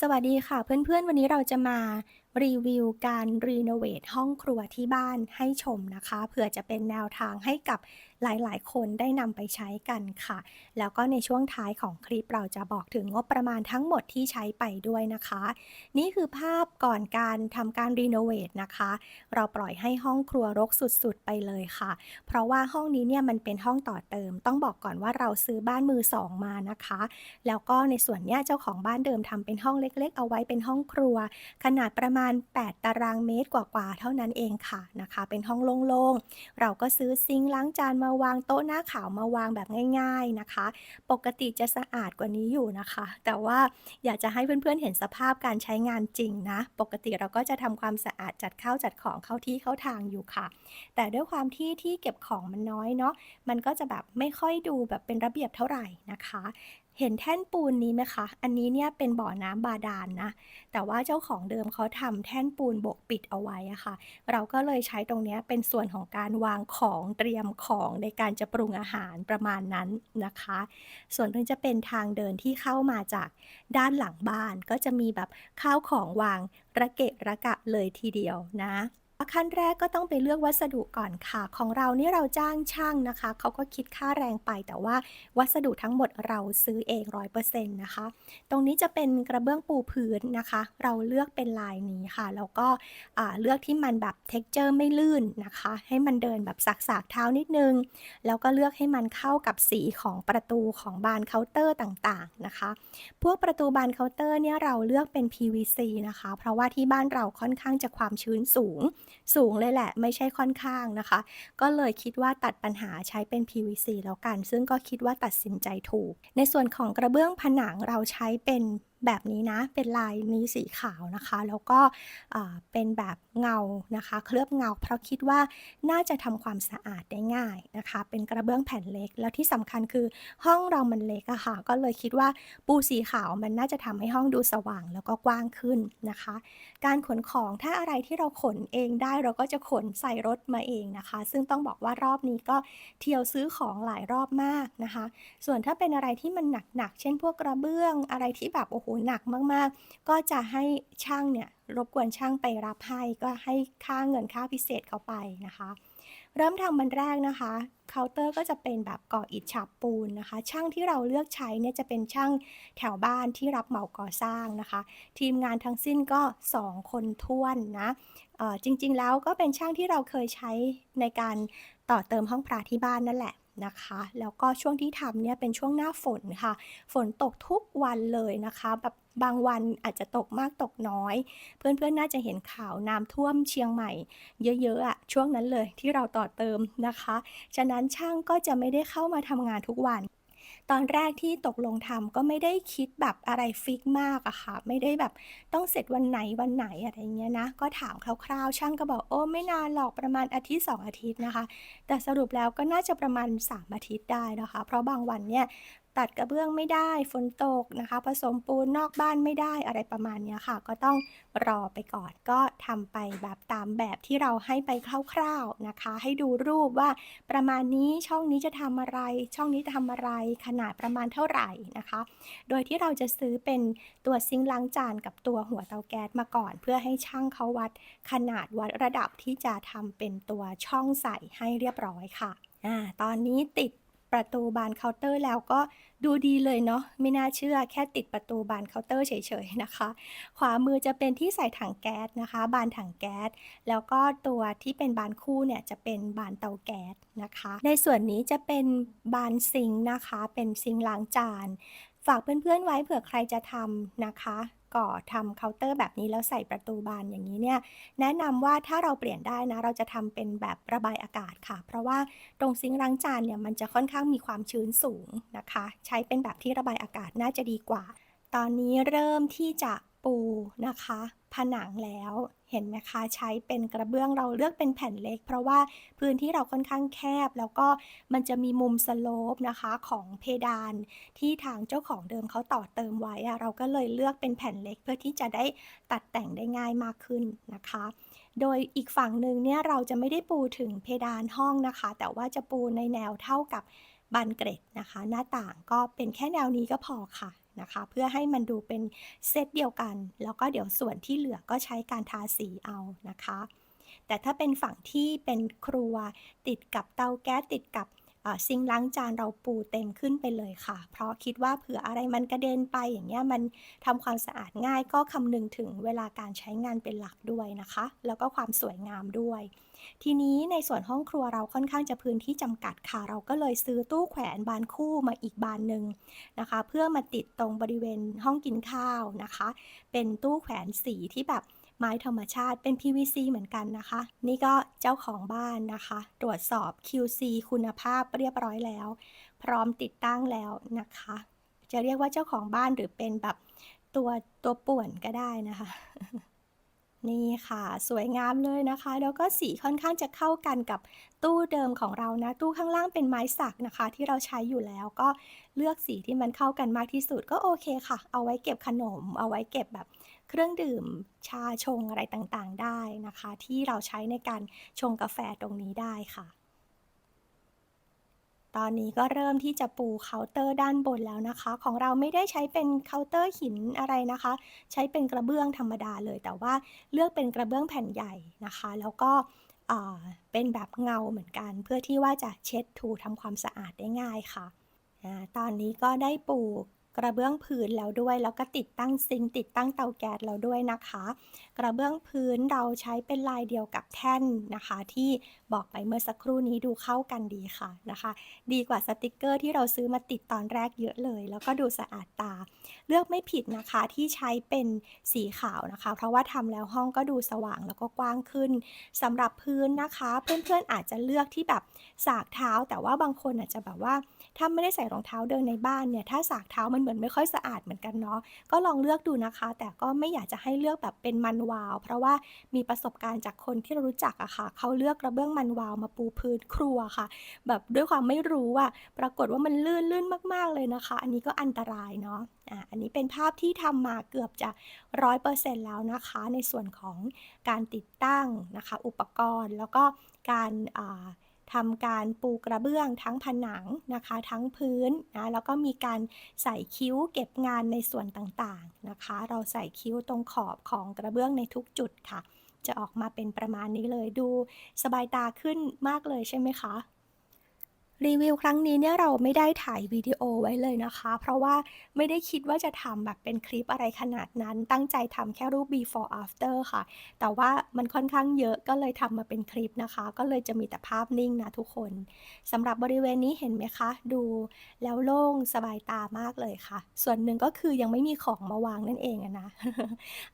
สวัสดีค่ะเพื่อนๆ วันนี้เราจะมารีวิวการรีโนเวทห้องครัวที่บ้านให้ชมนะคะเผื่อจะเป็นแนวทางให้กับหลายๆ คนได้นำไปใช้กันค่ะ แล้วก็ในช่วงท้ายของคลิปเราจะบอกถึงงบประมาณทั้งหมดที่ใช้ไปด้วยนะคะ นี่คือภาพก่อนการทำการรีโนเวทนะคะ เราปล่อยให้ห้องครัวรกสุดๆ ไปเลยค่ะ เพราะว่าห้องนี้เนี่ยมันเป็นห้องต่อเติม ต้องบอกก่อนว่าเราซื้อบ้านมือสองมานะคะ แล้วก็ในส่วนเนี้ยเจ้าของบ้านเดิมทำเป็นห้องเล็ก ๆ เอาไว้เป็นห้องครัว ขนาดประมาณ 8 ตารางเมตรกว่าๆเท่านั้นเองค่ะนะคะ เป็นห้องโล่งๆเราก็ซื้อซิงค์ล้างจานมาวางโต๊ะหน้าขาวมาวางแบบง่าย ๆนะคะ ปกติจะสะอาดกว่านี้อยู่นะคะ แต่ว่าอยากจะให้เพื่อนๆเห็นสภาพการใช้งานจริงนะ ปกติเราก็จะทำความสะอาดจัดข้าวจัดของเข้าที่เข้าทางอยู่ค่ะ แต่ด้วยความที่ที่เก็บของมันน้อยเนาะมันก็จะแบบไม่ค่อยดูแบบเป็นระเบียบเท่าไหร่นะคะ เห็นแท่นปูนนี้ไหมคะ อันนี้เนี่ยเป็นบ่อน้ำบาดาลนนะ แต่ว่าเจ้าของเดิมเขาทำแท่นปูนบกปิดเอาไว้อะค่ะ เราก็เลยใช้ตรงนี้เป็นส่วนของการวางของเตรียมของในการจะปรุงอาหารประมาณนั้นนะคะ ส่วนตรงนี้จะเป็นทางเดินที่เข้ามาจากด้านหลังบ้านก็จะมีแบบข้าวของวางระเกะระกะเลยทีเดียวนะ ขั้นแรกก็ต้องไปเลือกวัสดุก่อนค่ะ ของเรานี่เราจ้างช่างนะคะ เขาก็คิดค่าแรงไป แต่ว่าวัสดุทั้งหมดเราซื้อเอง100%นต์นะคะ ตรงนี้จะเป็นกระเบื้องปูพื้นนะคะ เราเลือกเป็นลายนี้ค่ะ แล้วก็เลือกที่มันแบบ texture ไม่ลื่นนะคะ ให้มันเดินแบบสักๆเท้านิดนึง แล้วก็เลือกให้มันเข้ากับสีของประตูของบานเคาน์เตอร์ต่างๆนะคะ พวกประตูบานเคาน์เตอร์เนี่ยเราเลือกเป็น PVC นะคะ เพราะว่าที่บ้านเราค่อนข้างจะความชื้นสูงสูงเลยแหละ ไม่ใช่ค่อนข้างนะคะ ก็เลยคิดว่าตัดปัญหาใช้เป็น PVC แล้วกัน ซึ่งก็คิดว่าตัดสินใจถูก ในส่วนของกระเบื้องผนังเราใช้เป็น แบบนี้นะ เป็นลายนี้สีขาวนะคะ แล้วก็เป็นแบบเงานะคะ เคลือบเงา เพราะคิดว่าน่าจะทำความสะอาดได้ง่ายนะคะ เป็นกระเบื้องแผ่นเล็ก แล้วที่สำคัญคือห้องเรามันเล็กอะค่ะ ก็เลยคิดว่าปูสีขาวมันน่าจะทำให้ห้องดูสว่างแล้วก็กว้างขึ้นนะคะ การขนของถ้าอะไรที่เราขนเองได้เราก็จะขนใส่รถมาเองนะคะ ซึ่งต้องบอกว่ารอบนี้ก็เที่ยวซื้อของหลายรอบมากนะคะ ส่วนถ้าเป็นอะไรที่มันหนักๆเช่นพวกกระเบื้องอะไรที่แบบโอ้โหหนักมากๆ ก็จะให้ช่างเนี่ยรบกวนช่างไปรับให้ก็ให้ค่าเงินค่าพิเศษเขาไปนะคะ เริ่มทำวันแรกนะคะเคาน์เตอร์ก็จะเป็นแบบก่ออิฐฉาบปูนนะคะ ช่างที่เราเลือกใช้เนี่ยจะเป็นช่างแถวบ้านที่รับเหมาก่อสร้างนะคะ ทีมงานทั้งสิ้นก็ 2 คนท้วนนะจริงๆแล้วก็เป็นช่างที่เราเคยใช้ในการต่อเติมห้องพระที่บ้านนั่นแหละ นะคะ แล้วก็ช่วงที่ทำเนี่ยเป็นช่วงหน้าฝนค่ะ ฝนตกทุกวันเลยนะคะแบบบางวันอาจจะตกมากตกน้อย เพื่อนๆ น่าจะเห็นข่าวน้ำท่วมเชียงใหม่ เยอะๆอะช่วงนั้นเลยที่เราต่อเติมนะคะ ฉะนั้นช่างก็จะไม่ได้เข้ามาทำงานทุกวัน ตอนแรกที่ตกลงทำก็ไม่ได้คิดแบบอะไรฟิกมากอะค่ะ ไม่ได้แบบต้องเสร็จวันไหนวันไหนอะไรเงี้ยนะ ก็ถามคร่าวๆ ช่างก็บอกโอ้ไม่นานหรอกประมาณอาทิตย์2อาทิตย์นะคะ แต่สรุปแล้วก็น่าจะประมาณ 3 อาทิตย์ได้นะคะ เพราะบางวันเนี่ย ตัดกระเบื้องไม่ได้ฝนตกนะคะ ผสมปูนนอกบ้านไม่ได้อะไรประมาณนี้ค่ะ ก็ต้องรอไปก่อนก็ทำไปแบบตามแบบที่เราให้ไปคร่าวๆนะคะ ให้ดูรูปว่าประมาณนี้ช่องนี้จะทำอะไร ช่องนี้จะทำอะไรขนาดประมาณเท่าไหร่นะคะ โดยที่เราจะซื้อเป็นตัวซิงค์ล้างจานกับตัวหัวเตาแก๊สมาก่อน เพื่อให้ช่างเขาวัดขนาดวัดระดับที่จะทำเป็นตัวช่องใส่ให้เรียบร้อยค่ะอ่าตอนนี้ติด ประตูบานเคาน์เตอร์แล้วก็ดูดีเลยเนาะไม่น่าเชื่อแค่ติดประตูบานเคาน์เตอร์เฉยๆนะคะ ขวามือจะเป็นที่ใส่ถังแก๊สนะคะ บานถังแก๊ส แล้วก็ตัวที่เป็นบานคู่เนี่ยจะเป็นบานเตาแก๊สนะคะ ในส่วนนี้จะเป็นบานซิงค์นะคะ เป็นซิงค์ล้างจาน ฝากเพื่อนๆไว้เผื่อใครจะทำนะคะ ก่อทำเคาน์เตอร์แบบนี้แล้วใส่ประตูบานอย่างนี้เนี่ย แนะนำว่าถ้าเราเปลี่ยนได้นะ เราจะทำเป็นแบบระบายอากาศค่ะ เพราะว่าตรงซิงค์ล้างจานเนี่ยมันจะค่อนข้างมีความชื้นสูงนะคะ ใช้เป็นแบบที่ระบายอากาศน่าจะดีกว่า ตอนนี้เริ่มที่จะ ปูนะคะ ผนังแล้วเห็นไหมคะใช้เป็นกระเบื้องเราเลือกเป็นแผ่นเล็ก เพราะว่าพื้นที่เราค่อนข้างแคบ แล้วก็มันจะมีมุมสโลปนะคะของเพดาน ที่ทางเจ้าของเดิมเขาต่อเติมไว้อะเราก็เลยเลือกเป็นแผ่นเล็ก เพื่อที่จะได้ตัดแต่งได้ง่ายมากขึ้นนะคะ โดยอีกฝั่งหนึ่งเนี่ยเราจะไม่ได้ปูถึงเพดานห้องนะคะ แต่ว่าจะปูในแนวเท่ากับบานเกร็ดนะคะ หน้าต่างก็เป็นแค่แนวนี้ก็พอค่ะ นะคะ เพื่อให้มันดูเป็นเซตเดียวกัน แล้วก็เดี๋ยวส่วนที่เหลือก็ใช้การทาสีเอานะคะ แต่ถ้าเป็นฝั่งที่เป็นครัวติดกับเตาแก๊สติดกับ ซิงล้างจานเราปูเต็มขึ้นไปเลยค่ะ เพราะคิดว่าเผื่ออะไรมันกระเด็นไปอย่างเงี้ยมันทำความสะอาดง่ายก็คำนึงถึงเวลาการใช้งานเป็นหลักด้วยนะคะ แล้วก็ความสวยงามด้วย ทีนี้ในส่วนห้องครัวเราค่อนข้างจะพื้นที่จำกัดค่ะ เราก็เลยซื้อตู้แขวนบานคู่มาอีกบานหนึ่งนะคะ เพื่อมาติดตรงบริเวณห้องกินข้าวนะคะ เป็นตู้แขวนสีที่แบบ ไม้ธรรมชาติเป็น PVC เหมือนกันนะคะ นี่ก็เจ้าของบ้านนะคะ ตรวจสอบ QC คุณภาพเรียบร้อยแล้ว พร้อมติดตั้งแล้วนะคะ จะเรียกว่าเจ้าของบ้านหรือเป็นแบบตัวตัวป่วนก็ได้นะคะ นี่ค่ะ สวยงามเลยนะคะ แล้วก็สีค่อนข้างจะเข้ากันกับตู้เดิมของเรานะ ตู้ข้างล่างเป็นไม้สักนะคะ ที่เราใช้อยู่แล้วก็เลือกสีที่มันเข้ากันมากที่สุดก็โอเคค่ะ เอาไว้เก็บขนม เอาไว้เก็บแบบ เครื่องดื่มชาชงอะไรต่างๆได้นะคะ ที่เราใช้ในการชงกาแฟตรงนี้ได้ค่ะ ตอนนี้ก็เริ่มที่จะปูเคาน์เตอร์ด้านบนแล้วนะคะ ของเราไม่ได้ใช้เป็นเคาน์เตอร์หินอะไรนะคะ ใช้เป็นกระเบื้องธรรมดาเลย แต่ว่าเลือกเป็นกระเบื้องแผ่นใหญ่นะคะ แล้วก็เป็นแบบเงาเหมือนกัน เพื่อที่ว่าจะเช็ดถูทำความสะอาดได้ง่ายค่ะตอนนี้ก็ได้ปลูก กระเบื้องพื้นแล้วด้วย แล้วก็ติดตั้งซิงติดตั้งเตาแก๊สแล้วด้วยนะคะ กระเบื้องพื้นเราใช้เป็นลายเดียวกับแท่นนะคะ ที่บอกไปเมื่อสักครู่นี้ดูเข้ากันดีค่ะนะคะ ดีกว่าสติกเกอร์ที่เราซื้อมาติดตอนแรกเยอะเลย แล้วก็ดูสะอาดตา เลือกไม่ผิดนะคะที่ใช้เป็นสีขาวนะคะ เพราะว่าทำแล้วห้องก็ดูสว่างแล้วก็กว้างขึ้นสำหรับพื้นนะคะ เพื่อนๆอาจจะเลือกที่แบบสากเท้า แต่ว่าบางคนอาจจะแบบว่าถ้าไม่ได้ใส่รองเท้าเดินในบ้านเนี่ยถ้าสากเท้ามันเหมือนไม่ค่อยสะอาดเหมือนกันเนาะก็ลองเลือกดูนะคะ แต่ก็ไม่อยากจะให้เลือกแบบเป็นมันวาว เพราะว่ามีประสบการณ์จากคนที่เรารู้จักอะค่ะเขาเลือกกระเบื้องมันวาวมาปูพื้นครัวค่ะ แบบด้วยความไม่รู้อะปรากฏว่ามันลื่นลื่นมาก ๆ เลยนะคะ อันนี้ก็อันตรายเนาะอ่าอันนี้เป็นภาพที่ทำมาเกือบจะ100%แล้วนะคะ ในส่วนของการติดตั้งนะคะ อุปกรณ์แล้วก็การอ่าทำการปูกระเบื้องทั้งผนังนะคะ ทั้งพื้นนะแล้วก็มีการใส่คิ้วเก็บงานในส่วนต่างๆนะคะ เราใส่คิ้วตรงขอบของกระเบื้องในทุกจุดค่ะ จะออกมาเป็นประมาณนี้เลยดูสบายตาขึ้นมากเลยใช่ไหมคะ รีวิวครั้งนี้เนี่ยเราไม่ได้ถ่ายวิดีโอไว้เลยนะคะ เพราะว่าไม่ได้คิดว่าจะทำแบบเป็นคลิปอะไรขนาดนั้น ตั้งใจทำแค่รูป before after ค่ะ แต่ว่ามันค่อนข้างเยอะก็เลยทำมาเป็นคลิปนะคะ ก็เลยจะมีแต่ภาพนิ่งนะทุกคนสำหรับบริเวณนี้เห็นไหมคะ ดูแล้วโล่งสบายตามากเลยค่ะ ส่วนหนึ่งก็คือยังไม่มีของมาวางนั่นเองนะ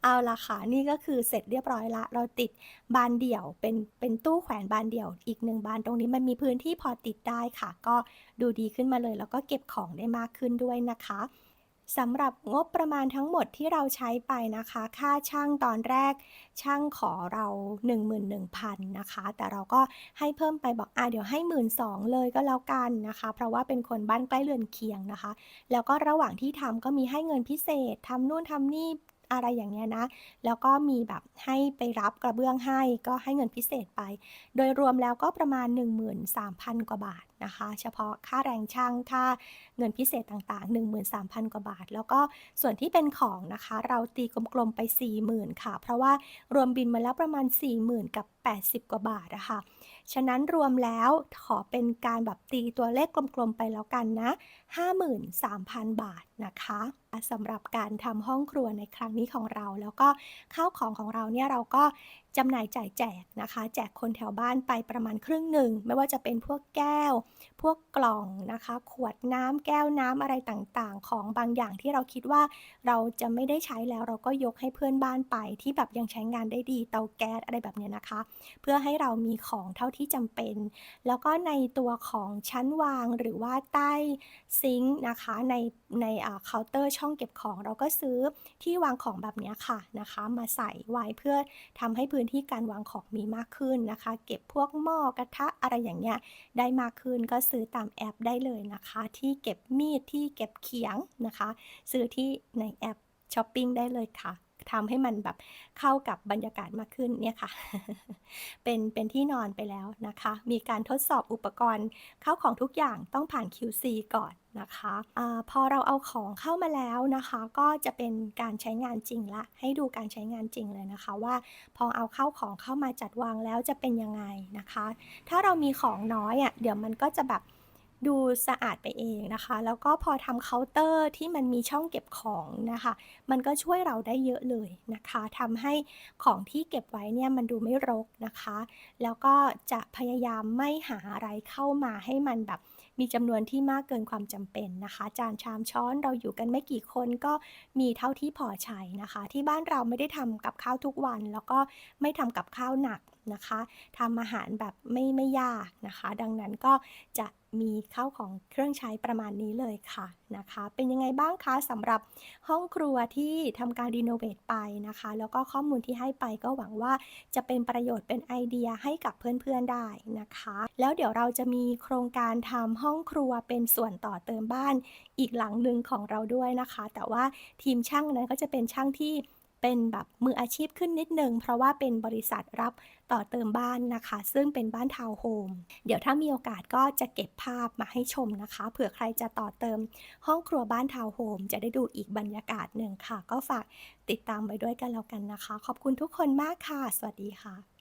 เอาละค่ะนี่ก็คือเสร็จเรียบร้อยละ เราติดบานเดี่ยวเป็นเป็นตู้แขวนบานเดี่ยว อีกหนึ่งบานตรงนี้มันมีพื้นที่พอติดได้ค่ะ ก็ดูดีขึ้นมาเลย แล้วก็เก็บของได้มากขึ้นด้วยนะคะสำหรับงบประมาณทั้งหมดที่เราใช้ไปนะคะ ค่าช่างตอนแรกช่างขอเรา 11,000นะคะ แต่เราก็ให้เพิ่มไปบอกอะเดี๋ยวให้ 12,000เลยก็แล้วกันนะคะ เพราะว่าเป็นคนบ้านใกล้เรือนเคียงนะคะ แล้วก็ระหว่างที่ทำก็มีให้เงินพิเศษทำนู่นทำนี่ อะไรอย่างเงี้ยนะ แล้วก็มีแบบให้ไปรับกระเบื้องให้ก็ให้เงินพิเศษไป โดยรวมแล้วก็ประมาณ 13,000 กว่าบาทนะคะ เฉพาะค่าแรงช่างค่าเงินพิเศษต่างๆ 13,000 กว่าบาท แล้วก็ส่วนที่เป็นของนะคะ เราตีกลมๆไป 40,000 ค่ะ เพราะว่ารวมบินมาแล้วประมาณ 40,000 กับ 80 กว่าบาทอะคะฉะนั้นรวมแล้วขอเป็นการแบบตีตัวเลขกลมๆไปแล้วกันนะ 53,000 บาทนะคะสำหรับการทำห้องครัวในครั้งนี้ของเรา แล้วก็ข้าวของของเราเนี่ยเราก็จำหน่ายจ่ายแจกนะคะ แจกคนแถวบ้านไปประมาณครึ่งหนึ่ง ไม่ว่าจะเป็นพวกแก้ว พวกกล่องนะคะ ขวดน้ำแก้วน้ำอะไรต่างๆ ของบางอย่างที่เราคิดว่าเราจะไม่ได้ใช้แล้วเราก็ยกให้เพื่อนบ้านไปที่แบบยังใช้งานได้ดี เตาแก๊สอะไรแบบเนี้ยนะคะ เพื่อให้เรามีของเท่าที่จำเป็น แล้วก็ในตัวของชั้นวางหรือว่าใต้ซิงค์นะคะในในเคาน์เตอร์ช่องเก็บของ เราก็ซื้อที่วางของแบบนี้ค่ะนะคะ มาใส่ไว้เพื่อทำให้พื้นที่การวางของมีมากขึ้นนะคะ เก็บพวกหม้อกระทะอะไรอย่างเงี้ยได้มากขึ้นก็ซื้อตามแอปได้เลยนะคะ ที่เก็บมีดที่เก็บเขียงนะคะ ซื้อที่ในแอปช้อปปิ้งได้เลยค่ะ ทำให้มันแบบเข้ากับบรรยากาศมากขึ้นเนี่ยค่ะ เป็นเป็นที่นอนไปแล้วนะคะ มีการทดสอบอุปกรณ์เข้าของทุกอย่างต้องผ่าน QC ก่อนนะคะอาพอเราเอาของเข้ามาแล้วนะคะ ก็จะเป็นการใช้งานจริงละ ให้ดูการใช้งานจริงเลยนะคะ ว่าพอเอาเข้าของเข้ามาจัดวางแล้วจะเป็นยังไงนะคะ ถ้าเรามีของน้อยอะเดี๋ยวมันก็จะแบบ ดูสะอาดไปเองนะคะ แล้วก็พอทำเคาน์เตอร์ที่มันมีช่องเก็บของนะคะ มันก็ช่วยเราได้เยอะเลยนะคะทำให้ของที่เก็บไว้เนี่ยมันดูไม่รกนะคะ แล้วก็จะพยายามไม่หาอะไรเข้ามาให้มันแบบมีจำนวนที่มากเกินความจำเป็นนะคะ จานชามช้อนเราอยู่กันไม่กี่คนก็มีเท่าที่พอใช้นะคะ ที่บ้านเราไม่ได้ทำกับข้าวทุกวัน แล้วก็ไม่ทำกับข้าวหนัก นะคะทำอาหารแบบไม่ไม่ยากนะคะ ดังนั้นก็จะมีข้าวของเครื่องใช้ประมาณนี้เลยค่ะนะคะ เป็นยังไงบ้างคะสำหรับห้องครัวที่ทำการรีโนเวทไปนะคะ แล้วก็ข้อมูลที่ให้ไปก็หวังว่าจะเป็นประโยชน์เป็นไอเดียให้กับเพื่อนๆได้นะคะ แล้วเดี๋ยวเราจะมีโครงการทำห้องครัวเป็นส่วนต่อเติมบ้านอีกหลังหนึ่งของเราด้วยนะคะ แต่ว่าทีมช่างนั้นก็จะเป็นช่างที่ เป็นแบบมืออาชีพขึ้นนิดนึง เพราะว่าเป็นบริษัทรับต่อเติมบ้านนะคะ ซึ่งเป็นบ้านทาวน์โฮมเดี๋ยวถ้ามีโอกาสก็จะเก็บภาพมาให้ชมนะคะ เผื่อใครจะต่อเติมห้องครัวบ้านทาวน์โฮมจะได้ดูอีกบรรยากาศหนึ่งค่ะ ก็ฝากติดตามไปด้วยกันแล้วกันนะคะ ขอบคุณทุกคนมากค่ะ สวัสดีค่ะ